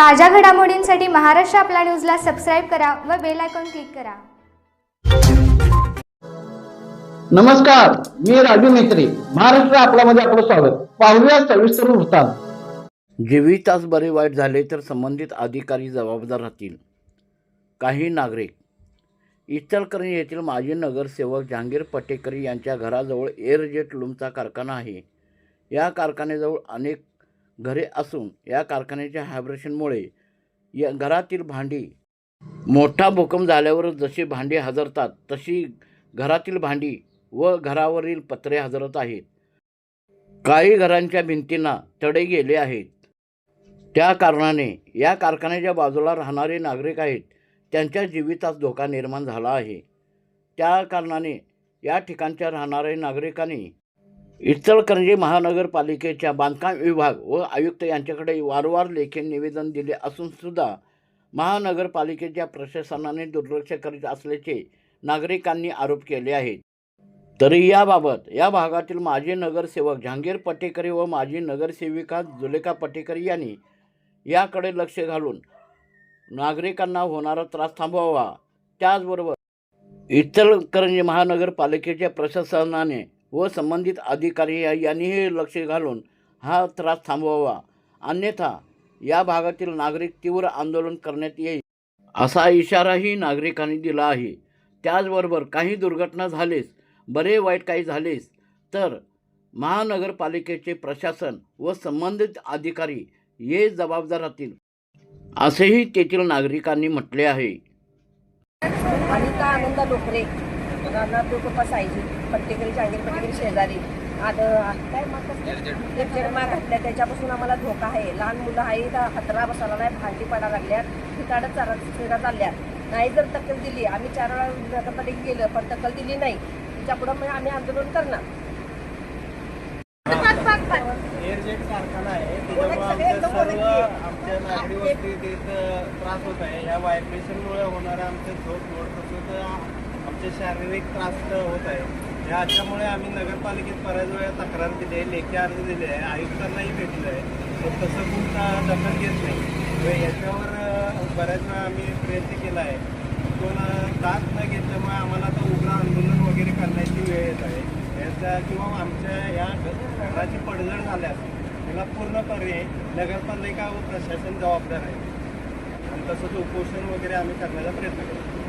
ताज्या घडामोडींसाठी महाराष्ट्र आपला न्यूजला सबस्क्राईब करा व बेल आयकॉन क्लिक करा. नमस्कार मी राजू मेत्री महाराष्ट्र आपल्यामध्ये आपलं स्वागत. पाहूया सविस्तर वृत्तांत. जीवितास बरे वाईट झाले तर संबंधित अधिकारी जबाबदार राहतील. काही नागरिक इचलकरंजी येथील माजी नगरसेवक जहांगीर पटेकरी यांच्या घराजवळ एअरजेट लूमचा कारखाना आहे. या कारखान्याजवळ अनेक घरे असून या कारखान्याच्या हायब्रेशनमुळे या घरातील भांडी मोठा भूकंप झाल्यावर जशी भांडी हजरतात तशी घरातील भांडी व घरावरील पत्रे हजरत आहेत. काही घरांच्या भिंतींना तडे गेले आहेत. त्या कारणाने या कारखान्याच्या बाजूला राहणारे नागरिक आहेत त्यांच्या जीवितास धोका निर्माण झाला आहे. त्या कारणाने या ठिकाणच्या राहणाऱ्या नागरिकांनी इचलकरंजी महानगरपालिकेच्या बांधकाम विभाग व आयुक्त यांच्याकडे वारंवार लेखी निवेदन दिले असून सुद्धा महानगरपालिकेच्या प्रशासनाने दुर्लक्ष करीत असल्याचे नागरिकांनी आरोप केले आहेत. तरी याबाबत या भागातील माजी नगरसेवक जहांगीर पटेकरी व माजी नगरसेविका जुलेखा पटेकरी यांनी याकडे लक्ष घालून नागरिकांना होणारा त्रास थांबवावा. त्याचबरोबर इचलकरंजी महानगरपालिकेच्या प्रशासनाने व संबंधित अधिकारी यांनीही लक्ष घालून हा त्रास थांबवावा. अन्यथा या भागातील नागरिक तीव्र आंदोलन करण्यात येईल. असा इशाराही नागरिकांनी दिला आहे. त्याचबरोबर काही दुर्घटना झालीस बरे वाईट काही झालेच तर महानगरपालिकेचे प्रशासन व संबंधित अधिकारी हे जबाबदार राहतील असेही तेथील नागरिकांनी म्हटले आहे. राहणार डोकोपा सायजी पट्टेकरी चांगेल पट्टेकरी शेजारी. आता काय माग माग घातल्या. त्याच्यापासून आम्हाला धोका आहे. लहान मुलं आहेत हतरा बसायला नाही भांडी पडायला लागल्यात. ठिकाणं चारा चिरा चालल्यात नाही जर दखल दिली आम्ही चार वेळा नगरपालिकेत गेलं पण दखल दिली नाही. त्याच्या पुढं मग आम्ही आंदोलन करणार. एअरजेट कारखाना आहे. त्याच्यामुळे आमच्या नागरी वस्ती तिथं त्रास होत आहे. या व्हायब्रेशनमुळे होणारा झोप लोड म्हणजे शारीरिक त्रास होत आहे. याच्यामुळे आम्ही नगरपालिकेत बऱ्याच वेळा तक्रार दिली आहे लेखी अर्ज दिले आहे आयुक्तांनाही भेटलं आहे. पण तसं कोणता दखल घेत नाही. म्हणजे याच्यावर बऱ्याच वेळा आम्ही प्रयत्न केला आहे. पण अ, दाद न घेतल्यामुळे आम्हाला आता उग्र आंदोलन वगैरे करण्याची वेळ येत आहे. याचा किंवा आमच्या या घराची पडझड झाल्यास याला पूर्णपणे नगरपालिका व प्रशासन जबाबदार आहे. आणि तसंच उपोषण वगैरे आम्ही करण्याचा प्रयत्न करतो.